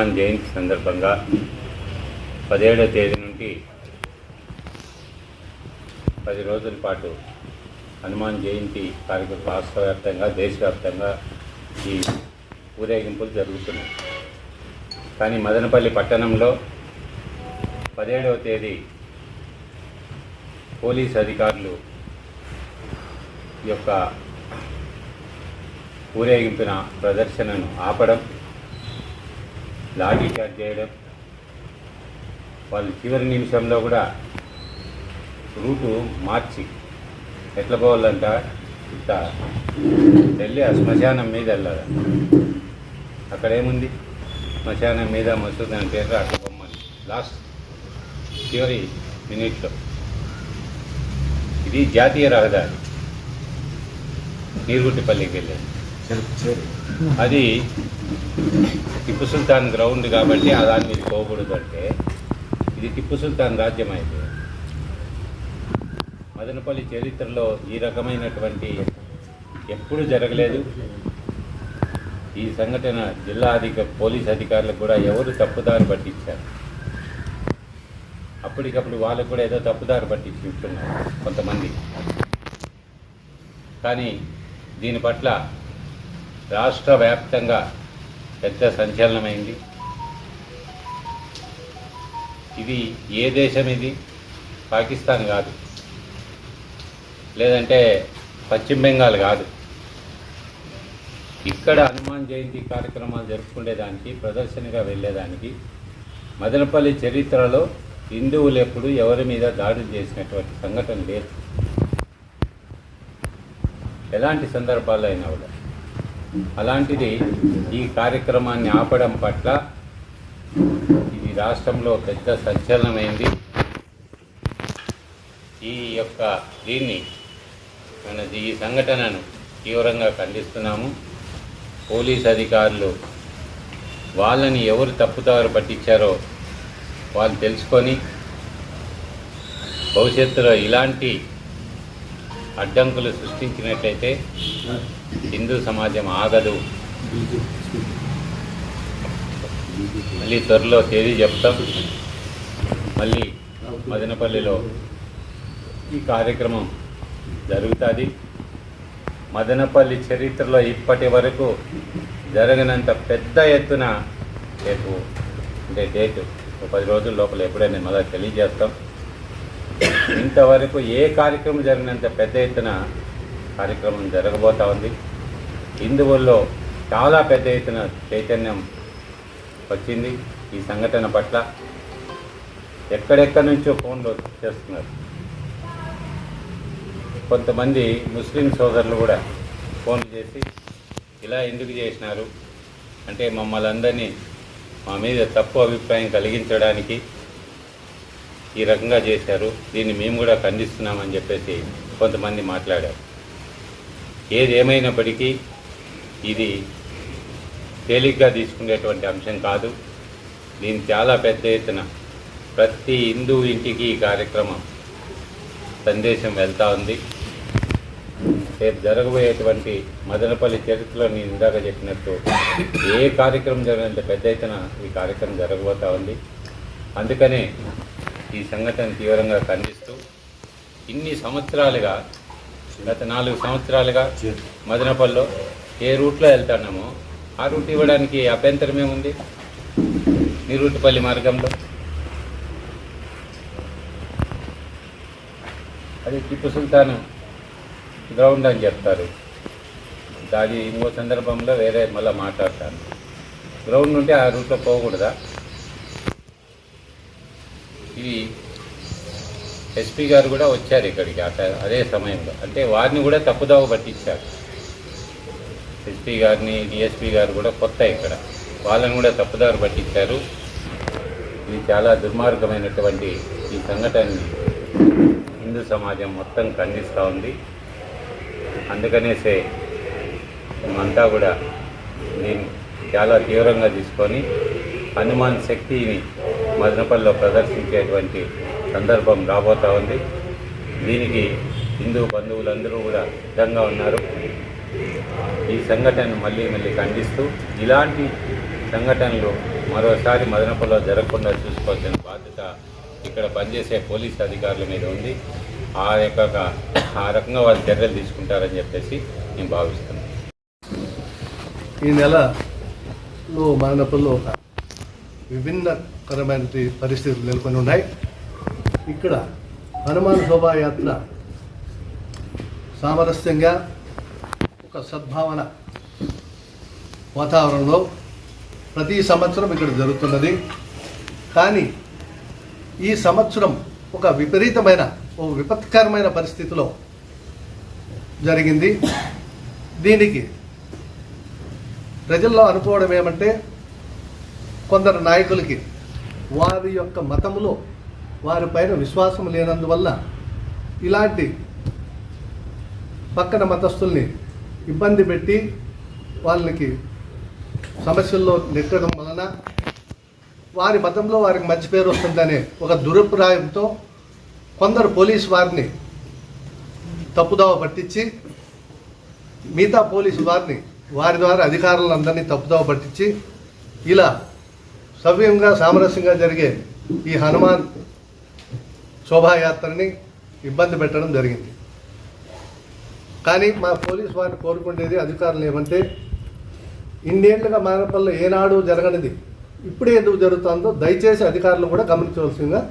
హనుమాన్ జయంతి సందర్భంగా పదిహేడవ తేదీ నుండి పది రోజుల పాటు హనుమాన్ జయంతి కార్యక్రమం రాష్ట్రవ్యాప్తంగా దేశవ్యాప్తంగా ఈ ఊరేగింపులు జరుగుతున్నాయి. కానీ మదనపల్లి పట్టణంలో పదిహేడవ తేదీ పోలీస్ అధికారులు యొక్క ఊరేగింపిన ప్రదర్శనను ఆపడం లాఠీ చార్జ్ చేయడం. వాళ్ళు చివరి నిమిషంలో కూడా రూటు మార్చి ఎట్లా పోవాలంట? ఇట్లా వెళ్ళి ఆ శ్మశానం మీద వెళ్ళాలి. అక్కడేముంది శ్మశానం మీద మసూద్ అని పేరు అట్లా లాస్ట్ చివరి మినిట్లో. ఇది జాతీయ రహదారి. నీరుగుట్టిపల్లికి వెళ్ళేది. అది టిప్పు సుల్తాన్ గ్రౌండ్ కాబట్టి ఆ దాని మీద పోకూడదు అంటే ఇది టిప్పు సుల్తాన్ రాజ్యం అయితే మదనపల్లి చరిత్రలో ఈ రకమైనటువంటి ఎప్పుడు జరగలేదు. ఈ సంఘటన జిల్లా అధిక పోలీస్ అధికారులకు కూడా ఎవరు తప్పుదారి పట్టించారు? అప్పటికప్పుడు వాళ్ళకు కూడా ఏదో తప్పుదారి పట్టించి ఉంటున్నారు కొంతమంది. కానీ దీని పట్ల రాష్ట్ర వ్యాప్తంగా పెద్ద సంచలనమైంది. ఇది ఏ దేశం ఇది? పాకిస్తాన్ కాదు. లేదంటే పశ్చిమ బెంగాల్ కాదు. ఇక్కడ హనుమాన్ జయంతి కార్యక్రమాలు జరుపుకునేదానికి ప్రదర్శనగా వెళ్ళేదానికి మదనపల్లి చరిత్రలో హిందువులు ఎప్పుడు ఎవరి మీద దాడులు చేసినటువంటి సంఘటన లేదు. ఎలాంటి సందర్భాల్లో అయినా కూడా. అలాంటిది ఈ కార్యక్రమాన్ని ఆపడం పట్ల ఇది రాష్ట్రంలో పెద్ద సంచలనమైంది. ఈ యొక్క దీన్ని మన ఈ సంఘటనను తీవ్రంగా ఖండిస్తున్నాము. పోలీస్ అధికారులు వాళ్ళని ఎవరు తప్పుదారు పట్టించారో వాళ్ళు తెలుసుకొని భవిష్యత్తులో ఇలాంటి అడ్డంకులు సృష్టించినట్లయితే హిందూ సమాజం ఆగదు. మళ్ళీ త్వరలో తేదీ చెప్తాం. మళ్ళీ మదనపల్లిలో ఈ కార్యక్రమం జరుగుతుంది. మదనపల్లి చరిత్రలో ఇప్పటి వరకు జరగనంత పెద్ద ఎత్తున రేపు అంటే డేట్ ఒక పది రోజుల లోపల ఎప్పుడైనా మళ్ళీ తెలియజేస్తాం. ఇంతవరకు ఏ కార్యక్రమం జరిగినంత పెద్ద ఎత్తున కార్యక్రమం జరగబోతా ఉంది. హిందువుల్లో చాలా పెద్ద ఎత్తున చైతన్యం వచ్చింది ఈ సంఘటన పట్ల. ఎక్కడెక్కడి నుంచో ఫోన్లు చేస్తున్నారు. కొంతమంది ముస్లిం సోదరులు కూడా ఫోన్ చేసి ఇలా ఎందుకు చేసినారు? అంటే మమ్మల్ని అందరినీ మా మీద తప్పు అభిప్రాయం కలిగించడానికి ఈ రకంగా చేశారు. దీన్ని మేము కూడా ఖండిస్తున్నామని చెప్పేసి కొంతమంది మాట్లాడారు. ఏది ఏమైనప్పటికీ ఇది తేలిగ్గా తీసుకునేటువంటి అంశం కాదు. దీన్ని చాలా పెద్ద ఎత్తున ప్రతి హిందూ ఇంటికి ఈ కార్యక్రమం సందేశం వెళ్తూ ఉంది. రేపు జరగబోయేటువంటి మదనపల్లి చరిత్రలో నేను ఇందాక చెప్పినట్టు ఏ కార్యక్రమం జరిగినంత పెద్ద ఎత్తున ఈ కార్యక్రమం జరగబోతా ఉంది. అందుకనే ఈ సంఘటన తీవ్రంగా ఖండిస్తూ ఇన్ని సంవత్సరాలుగా గత నాలుగు సంవత్సరాలుగా మదనపల్లిలో ఏ రూట్లో వెళ్తున్నామో ఆ రూట్ ఇవ్వడానికి అభ్యంతరం ఏముంది నిరూటిపల్లి మార్గంలో. అది టిప్పు సుల్తాన్ గ్రౌండ్ అని చెప్తారు. దాని ఇంకో సందర్భంలో వేరే మళ్ళీ మాట్లాడతాను. గ్రౌండ్ ఉంటే ఆ రూట్లో పోకూడదా? ఇది ఎస్పీ గారు కూడా వచ్చారు ఇక్కడికి అట అదే సమయంలో. అంటే వారిని కూడా తప్పుదోవ పట్టించారు. ఎస్పీ గారిని డిఎస్పీ గారు కూడా కొత్త ఇక్కడ. వాళ్ళని కూడా తప్పుదారు పట్టించారు. ఇది చాలా దుర్మార్గమైనటువంటి ఈ సంఘటనని హిందూ సమాజం మొత్తం ఖండిస్తూ ఉంది. అందుకనేసే మేమంతా కూడా దీన్ని చాలా తీవ్రంగా తీసుకొని హనుమాన్ శక్తిని మదనపల్లిలో ప్రదర్శించేటువంటి సందర్భం రాబోతా ఉంది. దీనికి హిందూ బంధువులందరూ కూడా సిద్ధంగా ఉన్నారు. ఈ సంఘటనను మళ్ళీ మళ్ళీ ఖండిస్తూ ఇలాంటి సంఘటనలు మరోసారి మదనపల్లిలో జరగకుండా చూసుకోవాల్సిన బాధ్యత ఇక్కడ పనిచేసే పోలీస్ అధికారుల మీద ఉంది. ఆ యొక్క ఆ రకంగా వాళ్ళు చర్యలు తీసుకుంటారని చెప్పేసి నేను భావిస్తున్నాను. ఈ నెలలో మదనపల్లిలో ఒక విభిన్న విభిన్నకరమైన పరిస్థితులు నెలకొని ఉన్నాయి. ఇక్కడ హనుమాన్ శోభాయాత్ర సామరస్యంగా ఒక సద్భావన వాతావరణంలో ప్రతి సంవత్సరం ఇక్కడ జరుగుతున్నది. కానీ ఈ సంవత్సరం ఒక విపరీతమైన ఓ విపత్కరమైన పరిస్థితిలో జరిగింది. దీనికి ప్రజల్లో అనుకోవడం ఏమంటే కొందరు నాయకులకి వారి యొక్క మతములో వారి పైన విశ్వాసం లేనందువల్ల ఇలాంటి పక్కన మతస్థుల్ని ఇబ్బంది పెట్టి వాళ్ళకి సమస్యల్లో నెట్టడం వలన వారి మతంలో వారికి మంచి పేరు వస్తుందనే ఒక దురభిప్రాయంతో కొందరు పోలీసు వారిని తప్పుదోవ పట్టించి మిగతా పోలీసు వారిని వారి ద్వారా అధికారులందరినీ తప్పుదోవ పట్టించి ఇలా సవ్యంగా సామరస్యంగా జరిగే ఈ హనుమాన్ శోభాయాత్రని ఇబ్బంది పెట్టడం జరిగింది. కానీ మా పోలీస్ వారిని కోరుకునేది అధికారులు ఏమంటే ఇన్నేళ్ళుగా మానపల్లి ఏనాడు జరగనిది ఇప్పుడు ఎందుకు జరుగుతుందో దయచేసి అధికారులు కూడా గమనించవలసిందిగా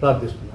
ప్రార్థిస్తున్నారు